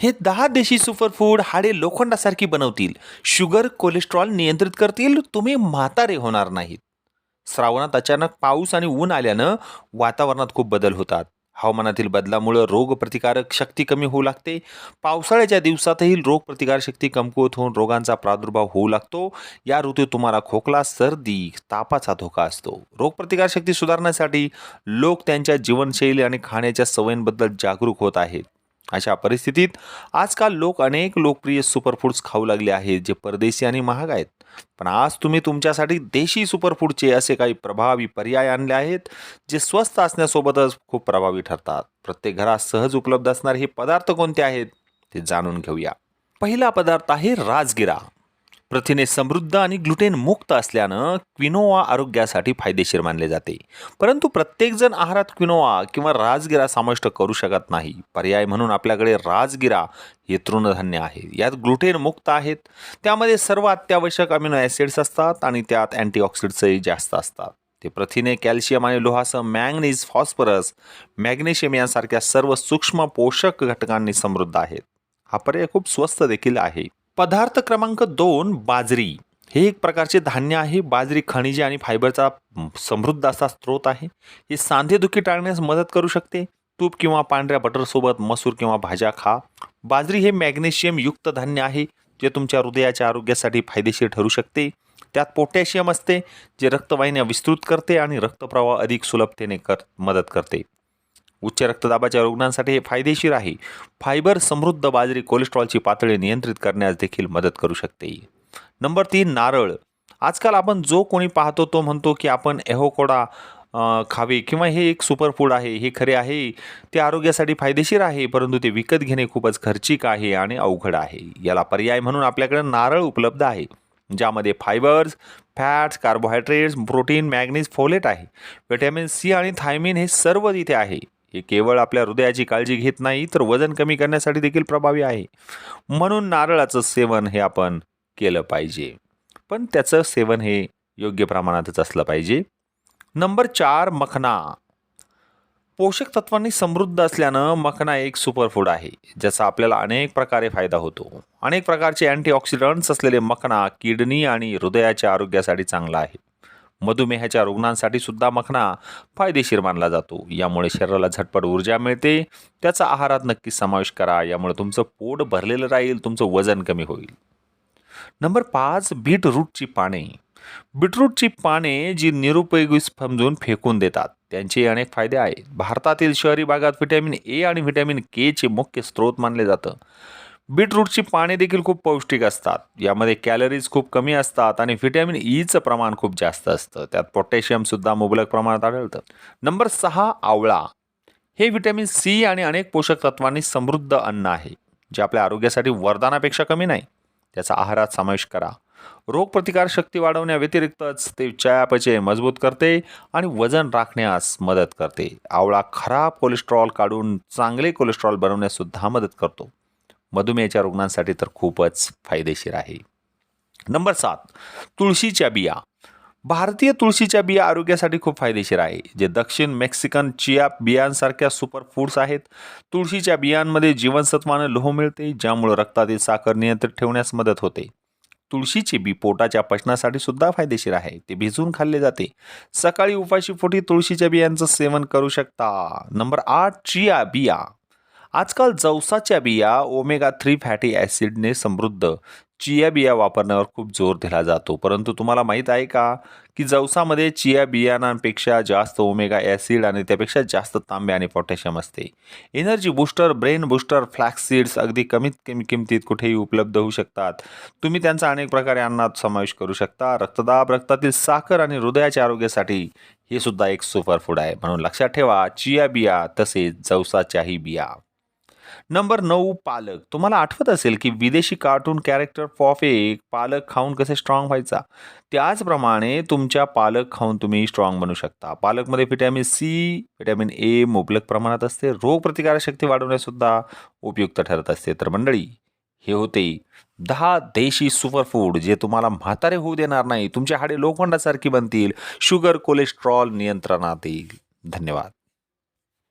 हे दहा देशी सुपरफूड हाडे लोखंडासारखी बनवतील. शुगर कोलेस्ट्रॉल नियंत्रित करतील. तुम्ही म्हातारे होणार नाहीत. श्रावणात अचानक पाऊस आणि ऊन आल्यानं वातावरणात खूप बदल होतात. हवामानातील बदलामुळं रोगप्रतिकारक शक्ती कमी होऊ लागते. पावसाळ्याच्या दिवसातही रोगप्रतिकारशक्ती कमकुवत होऊन रोगांचा प्रादुर्भाव होऊ लागतो. या ऋतूत तुम्हाला खोकला सर्दी तापाचा धोका असतो. रोगप्रतिकारशक्ती सुधारण्यासाठी लोक त्यांच्या जीवनशैली आणि खाण्याच्या सवयींबद्दल जागरूक होत आहेत. अशा परिस्थितीत आजकाल लोक अनेक लोकप्रिय सुपरफूड्स खाऊ लागले आहेत जे परदेशी आणि महाग आहेत. पण आज तुम्ही तुमच्यासाठी देशी सुपरफूडचे असे काही प्रभावी पर्याय आणले आहेत जे स्वस्त असण्यासोबतच खूप प्रभावी ठरतात. प्रत्येक घरात सहज उपलब्ध असणारे हे पदार्थ कोणते आहेत ते जाणून घेऊया. पहिला पदार्थ आहे राजगिरा. प्रथिने समृद्ध आणि ग्लुटेन मुक्त असल्यानं क्विनोवा आरोग्यासाठी फायदेशीर मानले जाते. परंतु प्रत्येकजण आहारात क्विनोआ किंवा राजगिरा समाविष्ट करू शकत नाही. पर्याय म्हणून आपल्याकडे राजगिरा हे तृणधान्य आहे. यात ग्लुटेन मुक्त आहेत. त्यामध्ये सर्व अत्यावश्यक अमिनो ॲसिड्स असतात आणि त्यात अँटीऑक्सिडंट्सही जास्त असतात. ते प्रथिने कॅल्शियम आणि लोहासह मॅंगनीज फॉस्फरस मॅग्नेशियम यांसारख्या सर्व सूक्ष्म पोषक घटकांनी समृद्ध आहेत. हा पर्याय खूप स्वस्त देखील आहे. पदार्थ क्रमांक दोन बाजरी. हे एक प्रकारचे धान्य आहे. बाजरी खनिजे आणि फायबरचा समृद्ध असा स्रोत आहे. हे सांधेदुखी टाळण्यास मदत करू शकते. तूप किंवा पांढऱ्या बटरसोबत मसूर किंवा भाज्या खा. बाजरी हे मॅग्नेशियम युक्त धान्य आहे जे तुमच्या हृदयाच्या आरोग्यासाठी फायदेशीर ठरू शकते. त्यात पोटॅशियम असते जे रक्तवाहिन्या विस्तृत करते आणि रक्तप्रवाह अधिक सुलभतेने कर मदत करते. उच्च रक्तदाबाच्या रुग्णांसाठी हे फायदेशीर आहे. फायबर समृद्ध बाजरी कोलेस्ट्रॉलची पातळी नियंत्रित करण्यास देखील मदत करू शकते. नंबर तीन नारळ. आजकाल आपण जो कोणी पाहतो तो म्हणतो की आपण एहोकोडा खावे किंवा हे एक सुपरफूड आहे हे खरे आहे ते आरोग्यासाठी फायदेशीर आहे परंतु ते विकत घेणे खूपच खर्चिक आहे आणि अवघड आहे. याला पर्याय म्हणून आपल्याकडे नारळ उपलब्ध आहे ज्यामध्ये fibres fats carbohydrates protein manganese folate आहे. व्हिटॅमिन सी आणि थायमिन हे सर्व इथे आहे. हे केवळ आपल्या हृदयाची काळजी घेत नाही तर वजन कमी करण्यासाठी देखील प्रभावी आहे. म्हणून नारळाचं सेवन हे आपण केलं पाहिजे. पण त्याचं सेवन हे योग्य प्रमाणातच असलं पाहिजे. नंबर चार मखना. पोषक तत्वांनी समृद्ध असल्यानं मखना एक सुपरफूड आहे ज्याचा आपल्याला अनेक प्रकारे फायदा होतो. अनेक प्रकारचे अँटीऑक्सिडंट्स असलेले मखना किडनी आणि हृदयाच्या आरोग्यासाठी चांगला आहे. मधुमेहाच्या रुग्णांसाठी सुद्धा मखना फायदेशीर मानला जातो. यामुळे शरीराला झटपट ऊर्जा मिळते. त्याचा आहारात नक्की समावेश करा. यामुळे तुमचं पोट भरलेलं राहील. तुमचं वजन कमी होईल. नंबर पाच बीटरूटची पाने. बीटरूटची पाने जी निरुपयोगी समजून फेकून देतात. त्यांचे अनेक फायदे आहेत. भारतातील शहरी भागात व्हिटॅमिन ए आणि व्हिटॅमिन केचे मुख्य स्रोत मानले जातं. बीटरूटची पाने देखील खूप पौष्टिक असतात. यामध्ये कॅलरीज खूप कमी असतात आणि व्हिटॅमिन ईचं e प्रमाण खूप जास्त असतं. त्यात पोटॅशियमसुद्धा मुबलक प्रमाणात आढळतं. नंबर सहा आवळा. हे व्हिटॅमिन सी आणि अनेक पोषक तत्वांनी समृद्ध अन्न आहे जे आपल्या आरोग्यासाठी वरदानापेक्षा कमी नाही. त्याचा आहारात समावेश करा. रोगप्रतिकार शक्ती वाढवण्याव्यतिरिक्तच ते चयापचय मजबूत करते आणि वजन राखण्यास मदत करते. आवळा खराब कोलेस्ट्रॉल काढून चांगले कोलेस्ट्रॉल बनवण्यास सुद्धा मदत करतो. मधुमेहाच्या रुग्णांसाठी तर खूपच फायदेशीर आहे. नंबर सात तुळशीच्या बिया. भारतीय तुळशीच्या बिया आरोग्यासाठी खूप फायदेशीर आहे. जे दक्षिण मेक्सिकन चिया बियांसारख्या सुपर फूड्स आहेत तुळशीच्या बियांमध्ये जीवनसत्वानं लोह मिळते ज्यामुळे रक्तातील साखर नियंत्रित ठेवण्यास मदत होते. तुळशीचे बी पोटाच्या पचनासाठी सुद्धा फायदेशीर आहे. ते भिजवून खाल्ले जाते. सकाळी उपाशी पोटी तुळशीच्या बियांचं सेवन करू शकता. नंबर आठ चिया बिया. आजकाल जवसाच्या बिया ओमेगा थ्री फॅटी ॲसिडने समृद्ध. चिया बिया वापरण्यावर खूप जोर दिला जातो. परंतु तुम्हाला माहीत आहे का की जवसामध्ये चिया बियाणांपेक्षा जास्त ओमेगा ॲसिड आणि त्यापेक्षा जास्त तांबे आणि पोटॅशियम असते. Energy booster brain booster flax seeds अगदी कमीत कमी किमतीत कुठेही उपलब्ध होऊ शकतात. तुम्ही त्यांचा अनेक प्रकारे अन्नात समावेश करू शकता. रक्तदाब रक्तातील साखर आणि हृदयाच्या आरोग्यासाठी हे सुद्धा एक सुपरफूड आहे. म्हणून लक्षात ठेवा चिया बिया तसेच जवसाच्याही बिया. नंबर नऊ पालक. तुम्हाला आठवत असेल की विदेशी कार्टून कॅरेक्टर पॉफे पालक खाऊन कसे स्ट्रॉंग व्हायचा? त्याचप्रमाणे तुमच्या पालक खाऊन तुम्ही स्ट्रॉंग बनू शकता. पालकमध्ये व्हिटॅमिन सी व्हिटॅमिन ए मुबलक प्रमाणात असते. रोगप्रतिकारशक्ती वाढवण्यासुद्धा उपयुक्त ठरत असते. तर मंडळी हे होते दहा देशी सुपरफूड जे तुम्हाला म्हातारे होऊ देणार नाही. तुमचे हाडे लोखंडासारखी बनतील. शुगर कोलेस्ट्रॉल नियंत्रणात येईल. धन्यवाद.